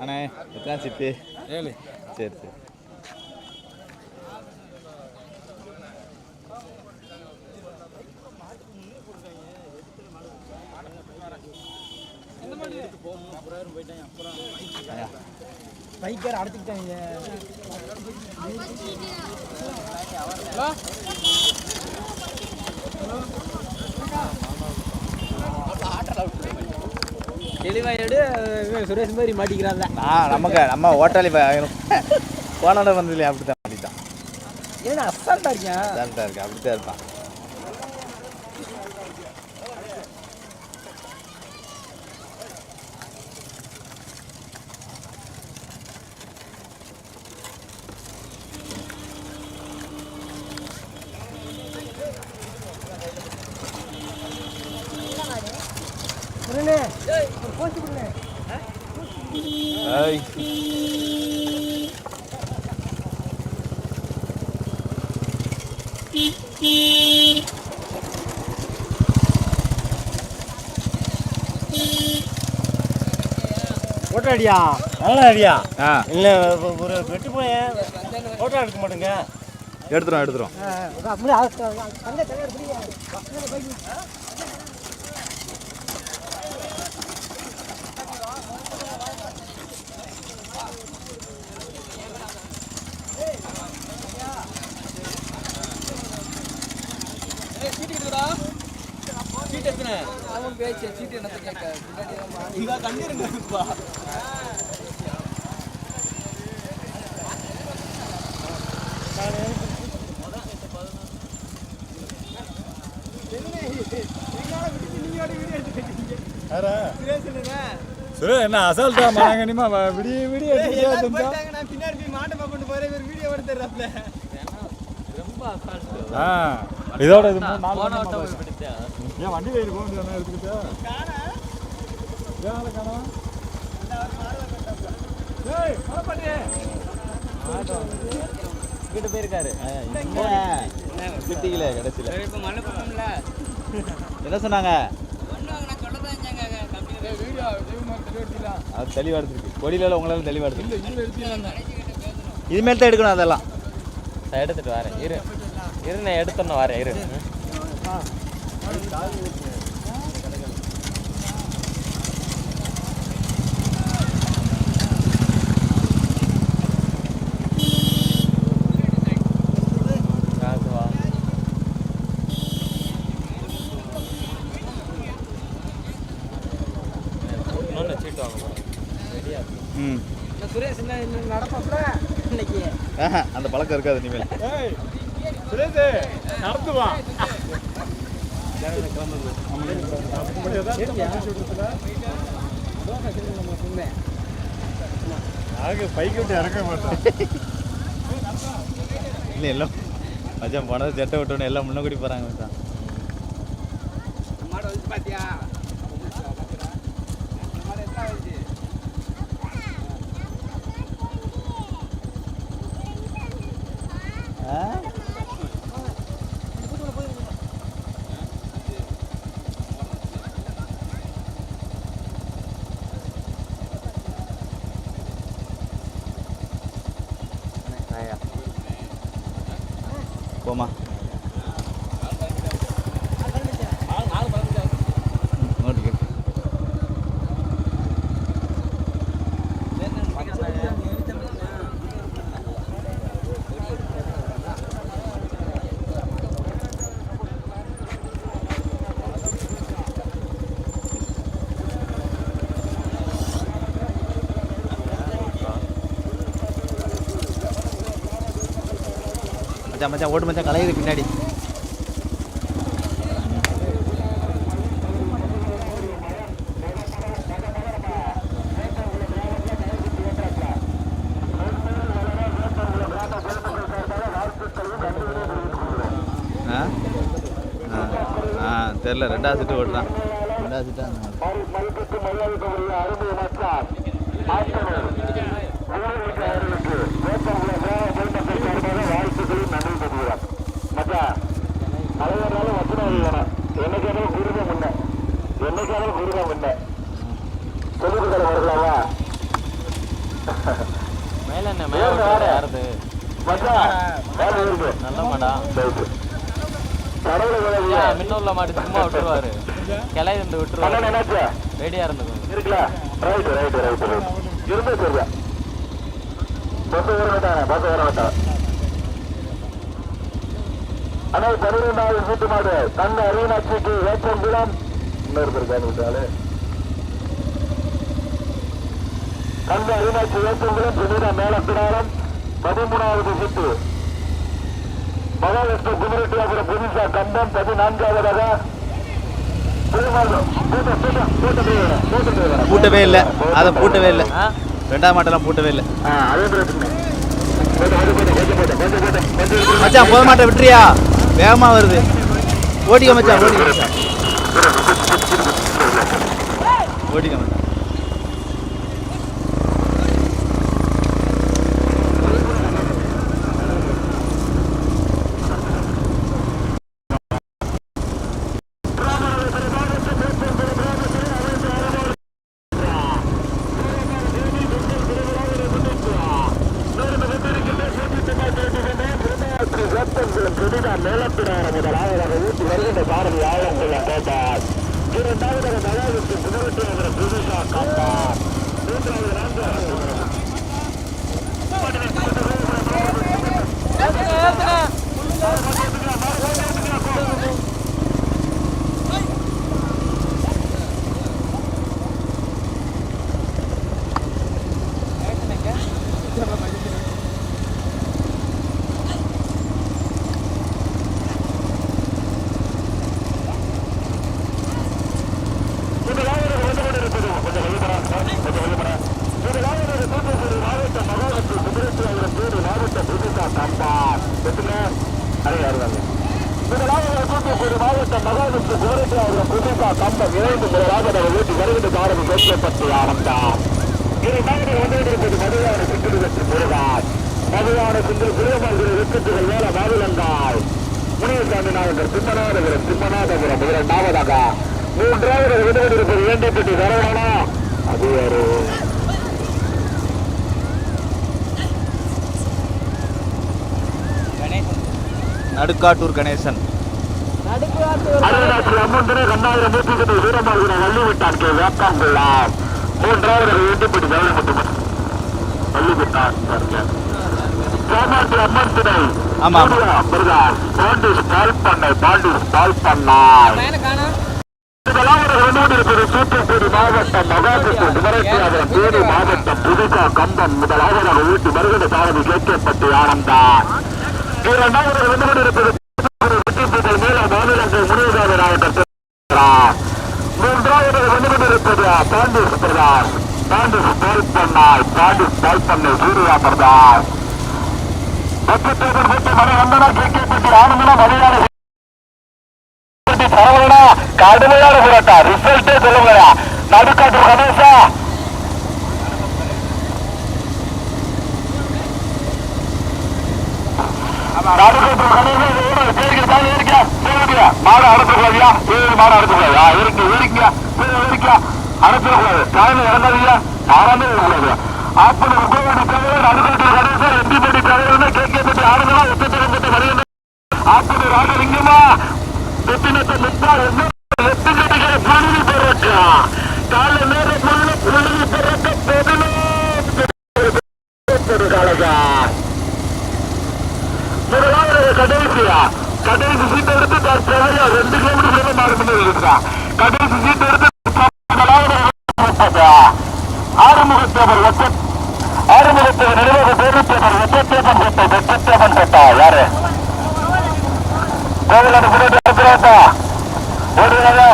அண்ணே எத்தனை சித்து ஏழு. சரி சரி. பைக்கர் அடைச்சிக்கிட்டாங்க. தெளிவா எடு இவன் சுரேஷ் மாதிரி மாட்டிக்கிறான்ல. நான் நமக்கு நம்ம ஓட்டாளி போனோட வந்ததுல அப்படித்தான் மாட்டிட்டான். ஏன்னா அசால்ட்டா இருக்கியா? கரெக்டாக இருக்கு? அப்படித்தான் இருப்பான். போட்டோ அடியா நல்ல ஐடியா ஆ. இல்லை ஒரு வெட்டு போய் ஃபோட்டோ எடுக்க மாட்டேங்க. எடுத்துரும் எடுத்துரும். அப்படியே தங்க தங்க புரியா சுரே என்ன அசால்ட்டா மரங்கனிமா விடிய விடிய பின்னாடி போய் மாட்டை கொண்டு போற ஒரு வீடியோ எடுத்துறாப்ல ஆ இதோட இது மூணு நாலு வண்டி போச்சு. ஏன் வண்டி வெயில் போக வேண்டியது எடுத்துக்கிட்டு? ஏன். கிட்ட போயிருக்காரு. கிட்டிக்கல கடைசியில். என்ன சொன்னாங்க? அது தெளிவாக எடுத்துருக்கு. கொடியில உங்களால தெளிவாக எடுத்துருக்கு இதுமேல் தான் எடுக்கணும் அதெல்லாம். நான் எடுத்துட்டு வரேன். இரு. இரு நான் எடுத்துன்னு வரேன் இரு. காசு அந்த பழக்கம் இருக்காது இனிமேல். ஏய், இல்லை எல்லாம் மச்சான் போனது செட்டை விட்டோன்னு எல்லாம் போகிறாங்க மச்சான். மாடு வந்து பாத்தியா? ஆ? மச்சான் மச்சான் ஓட்டு மச்சான் கலையுது பின்னாடி. ஆ? ஆ ஆ தெரில ரெண்டாவது சீட்டு என்னைக்காக குடிதான் முன்ன மேல என்ன மேல மாடு. சும்மா விட்டுருவாரு. கிளை இருந்து விட்டுருவாரு. ரெடியா ரைட் ரைட் ரைட் ரைட் இருந்து சரியா? மாடு. தன் அருணாட்சிக்கு ஏற்றம் குளம் இன்னொரு இருக்காரு விட்டாலு தன்னை அரியணாட்சி ஏற்றம் குளம் புனித மேலப்பிடாரம் பதிமூணாவது சீட்டு மகாலட்சுமி குமரட்டி அப்புறம் புதுசா கம்பம் பதினான்காவதாக. பூட்டவே இல்லை. அதை பூட்டவே இல்லை. ஆ ரெண்டாவது மாட்டெல்லாம் பூட்டவே இல்லை. மச்சான் போத மாட்டை விட்டுறியா? வேகமாக வருது. ஓட்டிக்க மச்சான் ஓட்டிக்க மச்சான் ஓட்டிக்க மச்சான் ரத்தங்களும் புதிதா மேலப்பிடார முதலாவதாக ஊட்டி வருகின்ற பாரதி ஆழங்குள்ள கோட்டார் இரண்டாவதாக மகாவிற்கு புகழட்டியாக புதுசா காப்பார் மூன்றாவது நான்காவது முதலாவதாக வந்து கொண்டிருப்பது கொஞ்சம் வெளிப்படா கொஞ்சம் வெளிப்படா முதலாவதாக தூத்துக்குடி மாவட்ட மகாவிற்கு புகழட்டியாக பேரு மாவட்ட புதுசா காப்பார் எத்தனை அரை ஆறுவாங்க முதலாவதாக தூத்துக்குடி கம்பம் இணைந்து வீட்டு வருகின்ற பாரதி கேட்கப்பட்டு ஆரம்பித்தார் இரண்டாவது வந்து கொண்டிருப்பது மதுவான சிங்கிள் வெற்றி முருகார் மதுவான சிங்கிள் குருமார்கள் வெற்றிகள் மேல முனியசாமி நாயகர் திம்மநாதபுரம் திம்மநாதபுரம் இரண்டாவதாக மூன்றாவது அது நடுக்காட்டூர் கணேசன். அருணாச்சல அம்மன் துணை கண்ணாயிரம் நூற்றி வீரமாகிற வள்ளிவிட்டான் கே வேப்பாங்குள்ளார் மூன்றாவது வேண்டிப்பட்டி கவலைப்பட்டு வள்ளிவிட்டான் சோமாட்டி அம்மன் துணை பாண்டிஸ் பால் பண்ணை பாண்டிஸ் முதலாவது கொண்டிருப்பது தூத்துக்குடி மாவட்டம் மகாபுத்தூர் குமரேஸ்வரம் தேனி மாவட்டம் புதுசா கம்பம் முதலாவதாக ஊட்டி மருகத சாரதி கேட்கப்பட்டு ஆனந்தான் இரண்டாவது வந்து கொண்டிருப்பது நாயகர் மூன்றாவது வந்து கொண்டிருப்பது பாண்டிஸ் பிரதாஸ் பாண்டிஸ் பால் பண்ணாய் பாண்டிஸ் பால் பண்ணை சூர்யா பிரதாஸ் வெற்றிப்பேதர் வெற்றி மணி வந்தனா கேட்கப்பட்டு ஆனந்தனா மலையாள கடுமையான ரிசல்ட்டே நடுக்காட்டு கணேசா நடுக்காட்டு கணேசா மாடு அறுத்துக்கூடாதியா ஏழு மாடு அறுத்துக்கூடாதா இருக்கு இருக்கு இருக்கு அறுத்துக்கூடாது டைம் இறங்காதீங்க. ஆறாமே இருக்கக்கூடாது அப்படி உட்காந்து நடுக்காட்டு கணேசா எம்பி படி தலைவர்னு கேட்கப்பட்டு ஆடுங்களா உத்தரவு பட்டு வருகின்ற அப்படி ராஜலிங்கமா எத்தனத்தை முப்பார் என்ன கடைசி சீட் எடுத்து ஆறுமுகத்தேவர் ஒற்ற ஆறுமுகத்தேவர் நிர்வாக பேருத்தேவர் ஒற்றத்தேவன் பெற்ற வெற்றத்தேவன் பெற்றா யாரு கோவிலோட பின்னாடி இருக்கிறாத்தா ஓடுறாங்க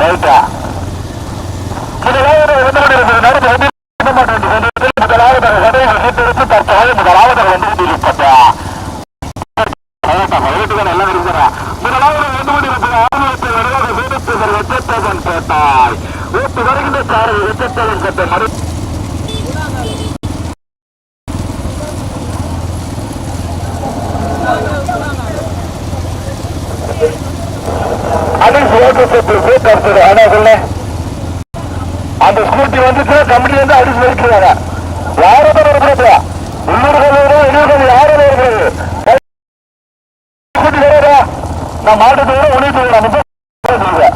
ரைட்டா முதலாவது வந்து கொண்டிருக்கிறது நடந்து வந்து மாட்டேன் முதலாவது கடையை முதலாவது வந்து கொண்டிருப்பதா எல்லாம் இருக்கிறா முதலாவது வந்து கொண்டிருக்கிற ஆர்வத்தை வருகிற வீரத்தவர் வெற்றத்தவன் கேட்டாய் ஊட்டு வருகின்ற சாரதி வெற்றத்தவன் கேட்ட மறு அடி சுவாசத்தை கூட்டத்தில் ஆனா சொல்ல அந்த ஸ்கூட்டி வந்து கம்பெனி வந்து அடிச்சு வைக்கிறாங்க யாரும் இருக்கிறது உள்ளூர்கள் வெளியூர்கள் யாரும் இருக்கிறது ஸ்கூட்டி நான் மாட்டு விட உணவு சொல்றேன்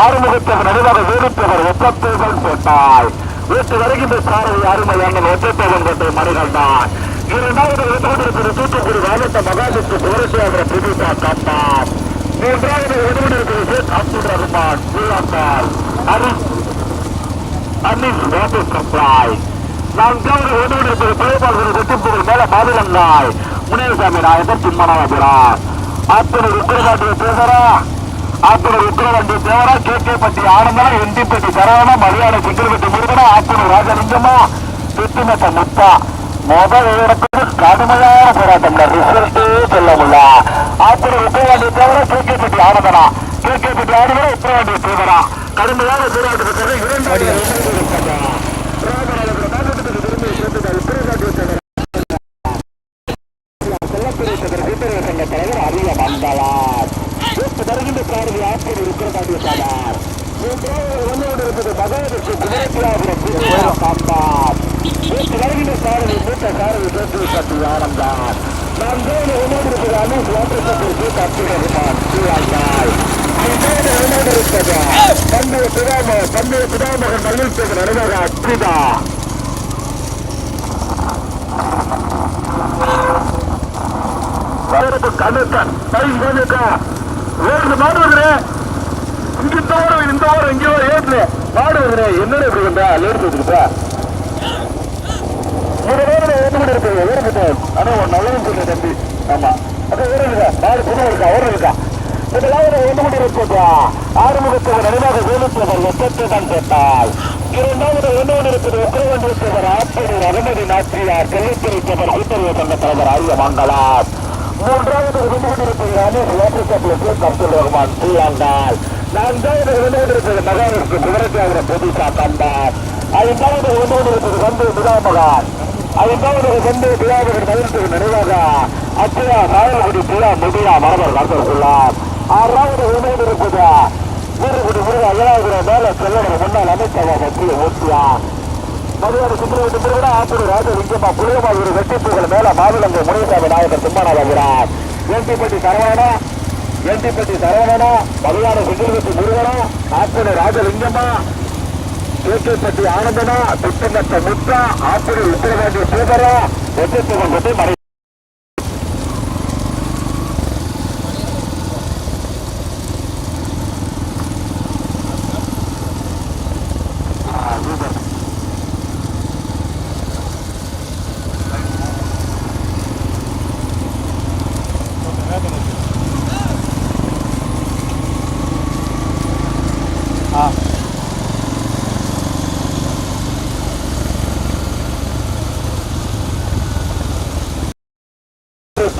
ஆறுமுகத்தவர் நடுவாக வீரத்தவர் ஒப்பத்தேவன் வீட்டு வருகின்ற சாரதி அருமையான ஒப்பத்தேவன் போட்ட மணிகள் தான் இரண்டாவது ஒதுக்கொண்டிருப்பது தூத்துக்குடி மாவட்ட மகாசக்தி புரட்சியாளர் பிரதீபா காப்பான் மூன்றாவது ஒதுக்கொண்டிருப்பது ஷேக் அப்துல் ரஹ்மான் பூலாத்தால் அரிஸ் அன்னிஸ் வாட்டர் சப்ளை நான்காவது ஒதுக்கொண்டிருப்பது பழையபாளர் வெட்டிப்புகள் மேல மாநிலங்காய் முனையசாமி நாயகர் திம்மனாபிரான் ஆத்தனூர் உக்கிரகாட்டிய பேசுறா ஆத்தனூர் உக்கிரகாட்டிய தேவரா. கே கே பட்டி ஆனந்தனா எண்டிப்பட்டி சரவணா மரியாதை சிங்கல்பட்டி முருகனா ஆத்தனூர் ராஜலிங்கமா சுத்திமத்த முத்தா. முதல் இடத்துக்கு கடுமையான போராட்டம். ரிசல்ட்டே சொல்ல முடியல ஆத்தனூர் உக்கிரகாட்டிய தேவரா கே கே பட்டி ஆனந்தனா கே கே பட்டி ஆனந்தனா உக்கிரகாட்டிய தேவரா கடுமையான சார் மூன்றாவது இருப்பது மகாவிற்கு குமரத்தியாபுரம் கூட்டுறவு காப்பார் வீட்டு வருகின்ற சாரதி மூத்த சாரதி பேச்சு சக்தி ஆனந்தார் நான்காவது ஒன்னோடு இருப்பது அனீஸ் வாட்டர் சப்ளை கூட்ட அப்துல் பிதாம தந்தைய பிதாமகன் மகிழ்ச்சி நடுவர் அச்சுதா வயலுக்கு கண்ணுக்கன் பைக் கண்ணுக்கா வேறு ஒரு வேறு ஓட்டு கூட இருக்கு ஊருக்கு ஆனா ஒரு நல்லதும் சொல்லு தம்பி ஆமா அது ஊர் இருக்கா மாடு புது இருக்கா ஊர் இருக்கா இதெல்லாம் ஒரு ஒன்று கூட இருக்கா ஆறுமுகத்தவர் நடுவாக வேலுத்தவர் ஒத்தத்தை தான் கேட்டால் இரண்டாவது ஒன்றோடு இருப்பது உக்கிரவண்டியத்தவர் ஆப்பூர் அகமதி நாச்சியார் செல்லத்திருத்தவர் கூட்டுறவு சங்க தலைவர் ஆரிய மங்களார் மூன்றாவது விருதுகொண்டிருப்பது ரமேஷ் வாட்டர்சாப்பிளுக்கு அப்துல் ரஹ்மான் ஸ்ரீலங்கால் நான்காவது விருதுகொண்டிருப்பது மகாவிற்கு புகழத்தியாகிற பொதுசா கண்டார் ஐந்தாவது வந்து விழாமகான் ஐந்தாவது வந்து விழாமகன் மகிழ்ச்சி நிறைவாக அச்சயா நாயகுடி பிழா முடியா மரபர் நண்பர்களார் ஆறாவது விருதுகொண்டிருப்பது வீரகுடி முருக ஏழாவது மேல செல்லவர் முன்னாள் அமைச்சர் மத்திய ஓட்டியா மதுரை சுப்பிரமணிய திருவிழா ஆத்தூர் ராஜலிங்கம்மா புளியமால் ஒரு வெட்டிப்புகள் மேல மாவிலங்கை முனைசாமி நாயகர் திம்மானாகிறார் என்டிப்பட்டி சரவணனா என்டிப்பட்டி சரவணனா மதுரான சுப்பிரமணிய முருகனா ஆத்தூர் ராஜலிங்கம்மா கேகேப்பட்டி ஆனந்தனா சுத்தமத்த முத்தா ஆத்தூர் உத்தரவாண்டிய சூதரா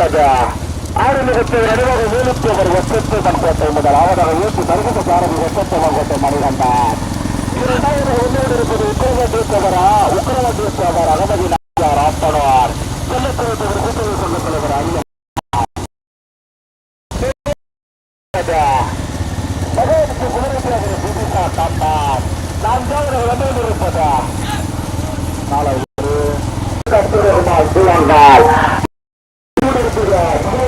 வெற்றிப்புகள் கொண்டு மறை ஆறுமுகத்தை நடுவாக வேலுத்தவர் ஒற்றத்தவன் கோட்டை முதலாவதாக ஏற்று தருகத சாரதி ஒற்றத்தவன் கோட்டை மணிகண்டார் இரண்டாவது ஒன்றோடு இருப்பது உக்கிரவதேசவரா உக்கிரவதேசவர் அகமதி நாயார் ஆப்பனார் செல்லத்துறைத்தவர் கூட்டணி சங்க தலைவர் அரிய மகோவுக்கு குமரேஸ்வரர் புதுசா காப்பார் இருப்பதா? நாளை ஒரு. கட்டுரை சூழங்கால் Yeah.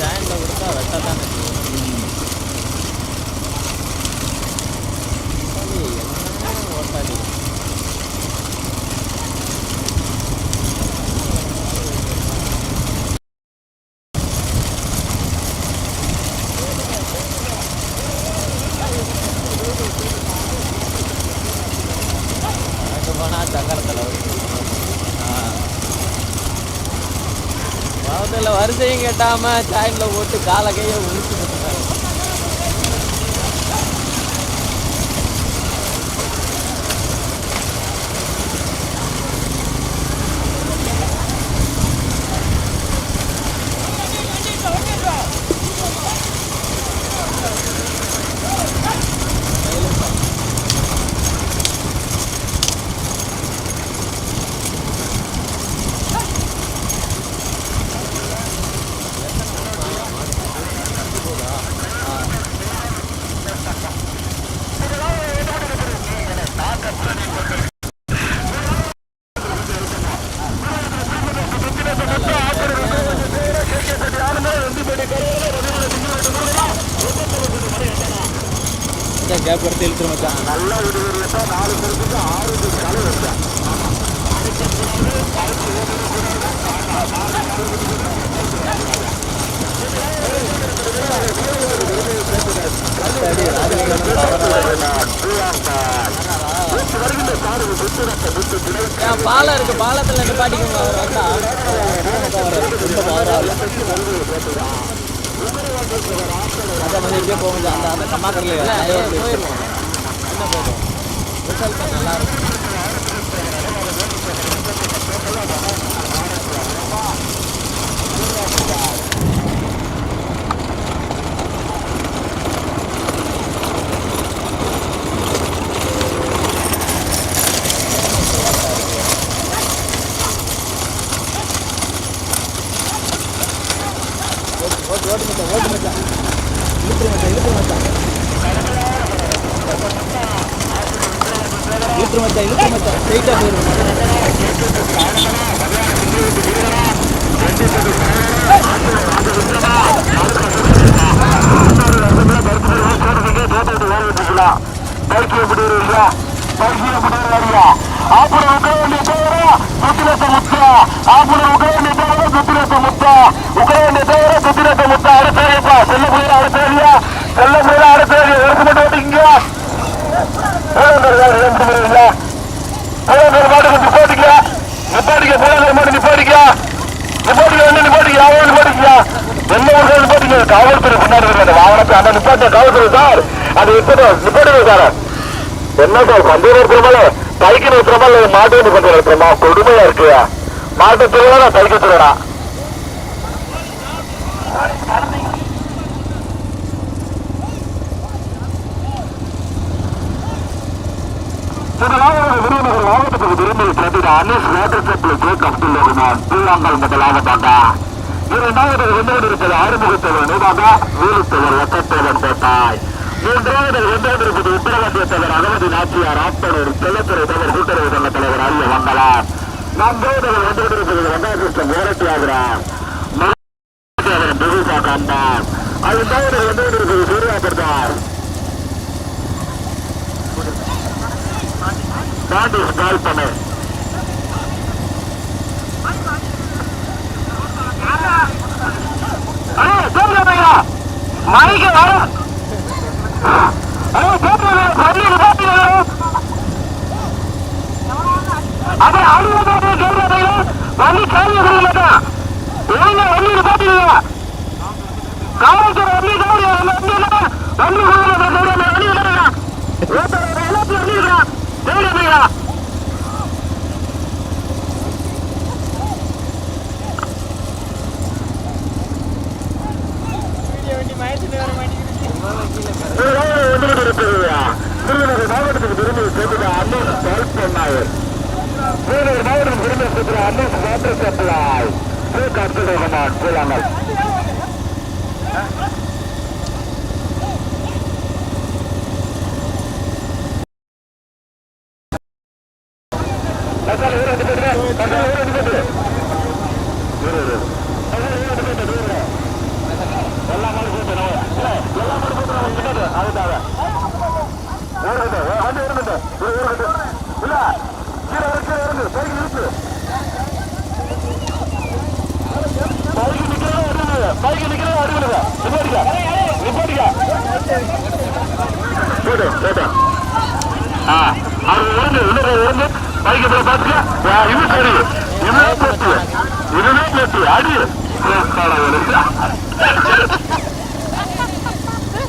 ஜாயிண்டில் கொடுத்தா வெட்ட வரிசையும் கட்டாம ஜாயிண்டில் போட்டு காலை கையை உரிச்சு கொடுத்துட்டாங்க கேப் எடுத்து இழுத்துரு மச்சான் நல்ல விடுதலை நாலு பேருக்கு ஆறு காலை வச்சேன் ஏன் பாலம் இருக்கு பாலத்தில் நிப்பாட்டிக்கோங்க அவர் வந்தா ரொம்ப பவராக மச்சான் போக முடியாது அந்த அந்த கம்மா இல்லை போயிடுவோம் என்ன போதும் ரிசல்ட் நல்லா இருக்கும் ஓட்டு ஓட்டு மச்சான் ஓட்டு மச்சான் இழுத்துரு மச்சான் இழுத்துரு மச்சான் இழுத்துரு மச்சான் இழுத்துரு மச்சான் ஸ்ட்ரைட்டாக போயிடும் பைக்கு எப்படி இருக்கா பைக்கு எப்படி வரியா அப்புறம் உட்காந்து தவிர சுத்திரத்தை முத்தா அப்புறம் உட்காந்து தவிர சுத்திரத்தை முத்தா உட்காந்து தவிர சுத்திரத்தை முத்தா அடுத்தா செல்ல முயல அடுத்தா செல்ல முயல அடுத்தா எடுத்து மட்டும் ஓட்டிங்க மாட்டுக்கு நிப்பாட்டிக்க நிப்பாட்டிக்க போலீஸ் மாட்டு நிப்பாட்டிக்க நிப்பாட்டிக்க வந்து நிப்பாட்டிக்க அவன் நிப்பாட்டிக்க என்ன ஒரு நிப்பாட்டிக்க காவல்துறை பின்னாடி இருக்கு அந்த வாகனத்தை அந்த நிப்பாட்ட காவல்துறை சார் அது இப்போதான் நிப்பாட்டுங்க என்ன சார் சந்தேகம் நிறுத்துறமால பைக்கு நிறுத்துறமா இல்லை மாட்டு நிப்பாட்ட நிறுத்துறமா கொடுமையா இருக்குயா மாட்டு திருவிழா பைக்கு திருவிழா மாவட்டத்துக்கு திரும்பி சென்றிட அனீஸ் வாட்டர் சப்ளை ஜேக் அப்துல் ரஹ்மான் பூலாங்கல் முதலாவதாக இரண்டாவது வென்றோடு இருப்பது அறிமுகத்தவர் நூறாக வீழுத்தவர் ஒட்டத்தேவன் கோட்டாய் மூன்றாவது வென்றோடு இருப்பது உத்தரவாண்டியத்தவர் அகமதி நாச்சியார் ஆப்பனூர் செல்லத்துறை தவர் கூட்டுறவு சங்க தலைவர் அரிய வங்கலாம் நான்காவது வென்றோடு இருப்பது வெங்கடகிருஷ்ணன் முரட்டி அவன் புதுசா காண்டார். ஐந்தாவது வென்றோடு இருப்பது சூர்யா பிரதார் கால் பண்ணு மணிக்கு வரும். அண்ணா, கேட்கல, சொல்லிடு, கேட்கல. அப்புறம் அழுவதா கேட்கல பையா. வண்டியில பாத்தீங்க காவல்துறை வண்டி கவரி வண்டி இல்ல வண்டி எல்லாத்தையும் வண்டி மயத்துல வர மாட்டேங்கிறது திருநகர் மாவட்டத்துக்கு திரும்பி சேர்த்துட்டு அண்ணன் ஹெல்ப் பண்ணாரு திருநகர் மாவட்டத்துக்கு திரும்பி சேர்த்துட்டு அண்ணன் வாட்டர் சப்ளை ஷேக் அப்துல் ரஹ்மான் போலாமல்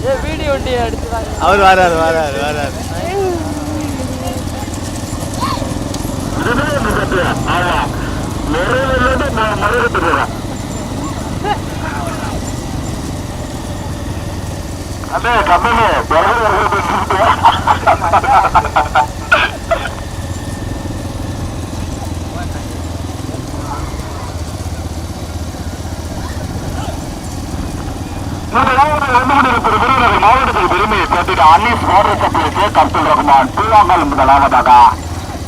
ஏ வீடியோ வண்டி அடிச்சுதாங்க அவர் வராரு வராரு வராரு. ஆமா. நிறைய மறுபட்டு போறேன். அண்ணே கண்ணனே பிறகு முதலாவது வந்து மாவட்டத்தில் பெருமையை சேர்த்துட்டு அன்னீஸ் வாட்டர் சப்ளை ஷேக் ரஹ்மான் பூலாங்கல் முதலாவதாக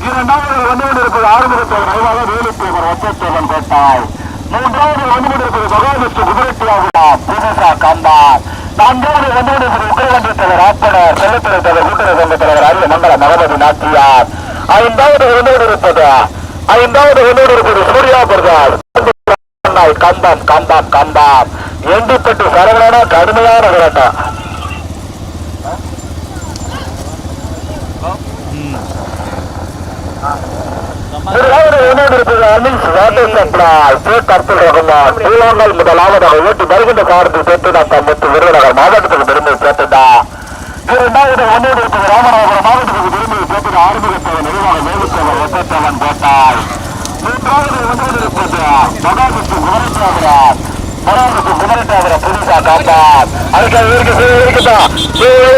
இரண்டாவது வந்து கொண்டிருப்பது ஆறுமுகத்தவர் நிறைவாக வேலுத்தேவர் ஒற்றத்தேவன் கோட்டாய் மூன்றாவது வந்து கொண்டிருப்பது மகாவிஷ்ணு குதிரட்டியாகுடா புதுசா கந்தார் நான்காவது வந்து கொண்டிருப்பது உக்கரவன்றத்தவர் ஆப்பனர் செல்லத்துறை தலைவர் கூட்டுறவு சங்க தலைவர் அரிய மகமது நாச்சியார். ஐந்தாவது வந்து கொண்டிருப்பது ஐந்தாவது வந்து கொண்டிருப்பது சூர்யா பிரதாஸ் கந்தாம் கந்தாம் கந்தாம் எண்டிப்பட்டு சரவணனா கடுமையான விரட்டம் முதலாவது உணர்ந்திருப்பது அனில் வாட்டர் சப்ளை ஷேக் அப்துல் ரஹ்மான் பூலாங்கல் முதலாவதாக ஓட்டி வருகின்ற காலத்தில் சேர்த்து முத்து விருதுநகர் மாவட்டத்துக்கு பெருமை சேர்த்துட்டா. இரண்டாவது உணர்ந்திருப்பது ராமநாதபுரம் மாவட்டத்துக்கு பெருமை சேர்த்து ஆறுமுகத்தவன் நிர்வாக மேலுத்தவன் ஒத்தத்தவன் போட்டார் மூன்றாவது உணர்ந்திருப்பது மகாவிஷ்ணு குமரேஸ்வரர் மகாவிஷ்ணு குமரேஸ்வரர் புதுசா காப்பார். அதுக்கு இருக்கு இருக்குதா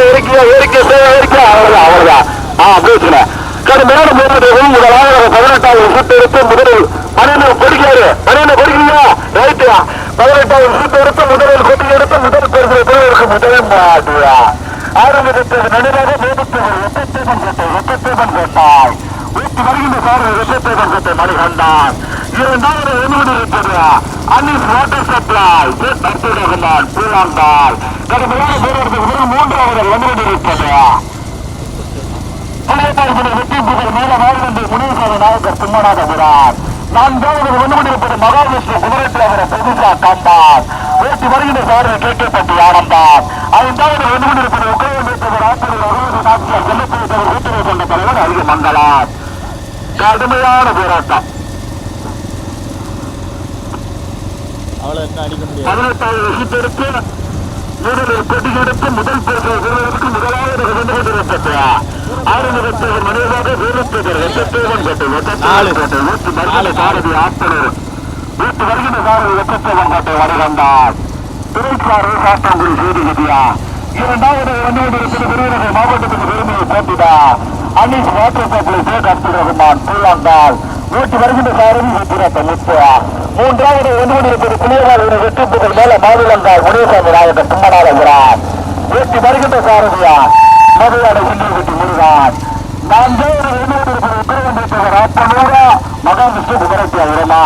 இருக்கியா இருக்கு இருக்கு அவ்வளவுதான் அவ்வளவுதான் ஆ பேசுல கடுமையான போராட்டம் முதலாவது பதினெட்டாவது சீட்டு எடுத்து முதலில் மணியனை கொடுக்கிறாரு மணியனை கொடுக்கலையா ரைட்டு பதினெட்டாவது சீட்டு எடுத்து முதலில் கொட்டி எடுத்து முதல் பரிசு பெறுவதற்கு முதலே மாட்டியா ஆரம்பித்தது நடுவாக மேபத்தவர் வெப்பத்தேவன் கோட்டை வெப்பத்தேவன் கோட்டாய் ஊட்டி வருகின்ற சார் வெப்பத்தேவன் கோட்டை மணிகண்டான் இரண்டாவது என்னோடு அன்னிஸ் வாட்டர் சப்ளை. அப்துல் ரஹ்மான் கடுமையான போராட்டத்துக்கு பிறகு மூன்றாவது என்னோடு வெற்றி புகழ் மேல வாழ்வென்று முனீஸ்வர ஒன்றுபட்டிருப்பது மகாவிஷ்ணு குமரேஸ்வர புதுசா காண்டான் ஓட்டி வருகின்ற சாரதி கேட்கப்பட்டு ஆனந்தான் ஐந்தாவது ஒன்றுபட்டிருப்பது உக்கரவேற்றவர் ஆசிரியர் அறுபது நாட்கள் செல்லப்பட்டவர் கூட்டுறவு கொண்ட தலைவர் அதிக மங்களான் கடுமையான போராட்டம். பதினெட்டாவது விஷயத்திற்கு முதலில் கொடி எடுத்து முதல் பரிசு முதலாவது வந்து கொண்டிருப்பது ஆறுமுகத்தேவன் மனிதராக வீரத்தேவர் வெட்டத்தேவன் கோட்டை நாலு. வெட்டத்தேவன் கோட்டை நூற்றி மருகின சாரதி ஆத்தனர் நூற்றி வருகின்ற சாரதி வெட்டத்தேவன் கோட்டை வடகண்டார் துறைசாறு சாத்தாங்குடி செய்தி கதியா இரண்டாவது வந்து கொண்டிருப்பது விருதுநகர் மாவட்டத்துக்கு பெருமையை போட்டிடா அனீஸ் வாட்டர் சப்ளை ஷேக் அப்துல் ரஹ்மான் புல்லாங்கால் நூற்றி வருகின்ற சாரதி சுத்திரத்த முத்துவா மூன்றாவது ஒன்று இருப்பது புலியவாள் வெற்றி புகழ் மேல மாநிலங்கால் முனியசாமி நாயகர் தும்மநாதபுரம் நூற்றி வருகின்ற சாரதியா மதுராட சிங்கி முருகான் நான்காவது ஒன்று இருப்பது மகாவிஷ்ணு குமரட்டி அவரமா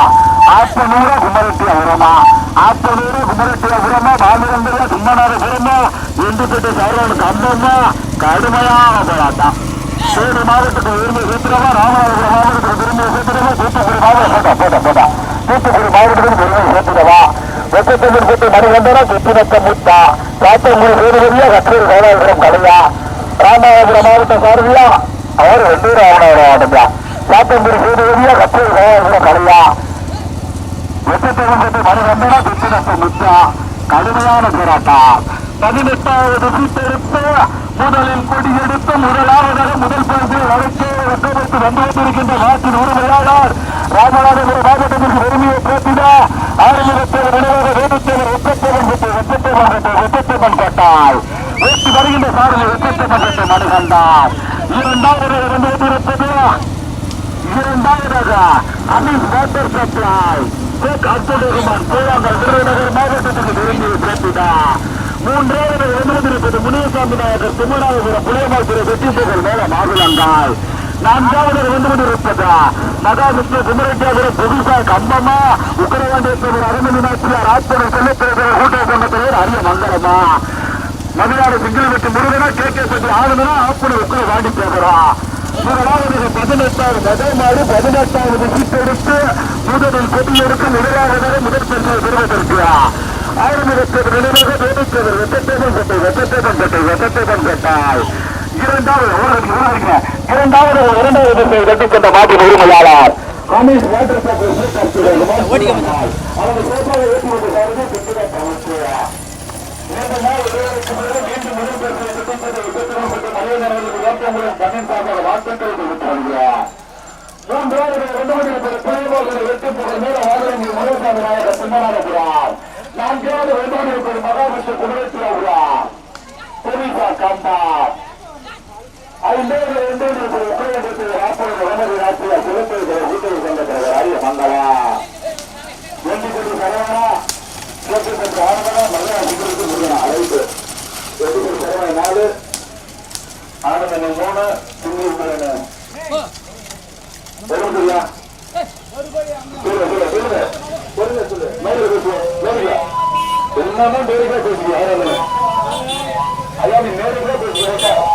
ஆப்பனூரா குமரட்டி அவரமா ஆப்பனூரா குமரட்டி அவரமா மாநிலங்கள தும்மநாதபுரமா என்று பெற்ற சௌரவனுக்கு அம்பம்மா கடுமையான போராட்டம் சேது மாவட்டத்துக்கு விரும்பி சேர்த்துறவா ராமநாதபுரம் மாவட்டத்துக்கு விரும்பி சேர்த்துறவா தூத்துக்குடி மாவட்டம் போட்டா போட்டா போட்டா. தூத்துக்குடி மாவட்டத்துக்கு விரும்பி சேர்த்துறவா வெப்பத்தமிழ் கூட்டு மணிகண்டனா குப்பினத்த முத்தா? சாத்தங்குடி சேதுபதியா சௌராபுரம் கடையா ராமநாதபுரம் மாவட்ட சாரதியா அவர் ரெண்டு ராமநாதபுரம் மாவட்டம்யா சாத்தங்குடி சேதுபதியா கற்றூர் சௌராபுரம் கடையா வெப்பத்தமிழ் கூட்டு மணிகண்டனா நஷ்டம் முத்தா கடுமையான போராட்டம் பதினெட்டாவது சீட்டெடுத்து முதலில் கொடியெடுத்து முதலாவதாக முதல் பகுதியில் வடக்கே ஒட்டமைத்து வந்து கொண்டிருக்கின்ற நாட்டின் உரிமையாளர் ராமநாதபுரம் மாவட்டத்திற்கு பெருமையை பேசிட ஆரம்பித்தவர் நினைவாக வேணுத்தேவர் ஒப்பத்தேவன் பெற்று ஒப்பத்தேவன் பெற்று ஒப்பத்தேவன் பட்டால் வெற்றி வருகின்ற சாரதி ஒப்பத்தேவன் பெற்று மணிகண்டார் இரண்டாவது இரண்டு கொண்டிருப்பது இரண்டாவதாக அனீஸ் வாட்டர் சப்ளை ஷேக் அப்துல் ரஹ்மான் கோவாங்கல் விருதுநகர் மாவட்டத்துக்கு விரும்பி சேர்த்துட்டார். மூன்றாவது எழுந்திருப்பது முனியசாமி நாயகர் திருமணாபுரம் புளியமாத்துறை வெற்றி மேல மாவிலங்கால் நான்காவது வந்து கொண்டிருப்பது? குமரட்டியாபுரம் புதுசா கம்பமா? உக்கரவாண்டியத்தவர் அரமணி நாச்சியார் ஆட்புணர் செல்லப்பிரதர் கூட்டணி அரிய மங்களமா? மதுராடு சிங்கிள் வெட்டு முருகனா கே கே சங்கி ஆளுநரா ஆப்புணர் உக்கர வாங்கி பேசுறான் முதலாவது பதினெட்டாவது முதல் மாடு பதினெட்டாவது சீட் எடுத்து முதலில் கொடியெடுத்து முதலாவதாக முதல் பரிசு பெறுவதற்கு. ஆயிரத்தி நினைவாக வேடிக்கைவர் வெட்டத்தேவன் கட்டை வெட்டத்தேவன் பெட்டை வெட்டத்தேவன் பெட்டாய் இரண்டாவது இரண்டாவது இரண்டாவது திசை கொண்ட உரிமையாளர். வாட்டர் சோப்பாவை ஏற்றி கொண்டு பெற்றுதான் பிரமுக்கியா இரண்டு நாள் இடைவெளிக்கு பிறகு மீண்டும் முதல் பரிசை பெற்றுக்கொண்டு விபத்திரம் பெற்ற மலையனர்களுக்கு வேப்பங்குளம் பன்னீர் சார்பாக வாழ்த்துக்களை தெரிவித்து வருகிறார் மூன்றாவது இரண்டு மணி நேரத்தில் புயல்வார்கள் வெற்றி புகழ் மேல வாகனம் முருகசாமி நாயகர் சிம்மநாதபுரம் நான்காவது இரண்டு மணி நேரத்தில் மகாவிஷ்ணு குமரேஸ்வரபுரம் பொலிசா கம்பா ஐந்தாவது இரண்டு மணி நேரத்தில் உபயோகத்தில் ராப்பது வனதி ராட்சியா சிறப்பு கூட்டணி கொண்ட தலைவர் அரிய மங்களா வெள்ளிப்பட்டி சரவணா கேட்டு பெற்ற ஆனந்தனா மதுரா அழைப்பு வெள்ளிப்பட்டி நாலு ஆனந்தனை மூணு சிங்கி முருகன் சொல்லு சொல்லு சொல்லுங்க சொல்லுங்க சொல்லு மேலே பேசுவோம் மேலே என்னதான் பேருக்கா பேசுறீங்க ஐயா நீ நேருக்கு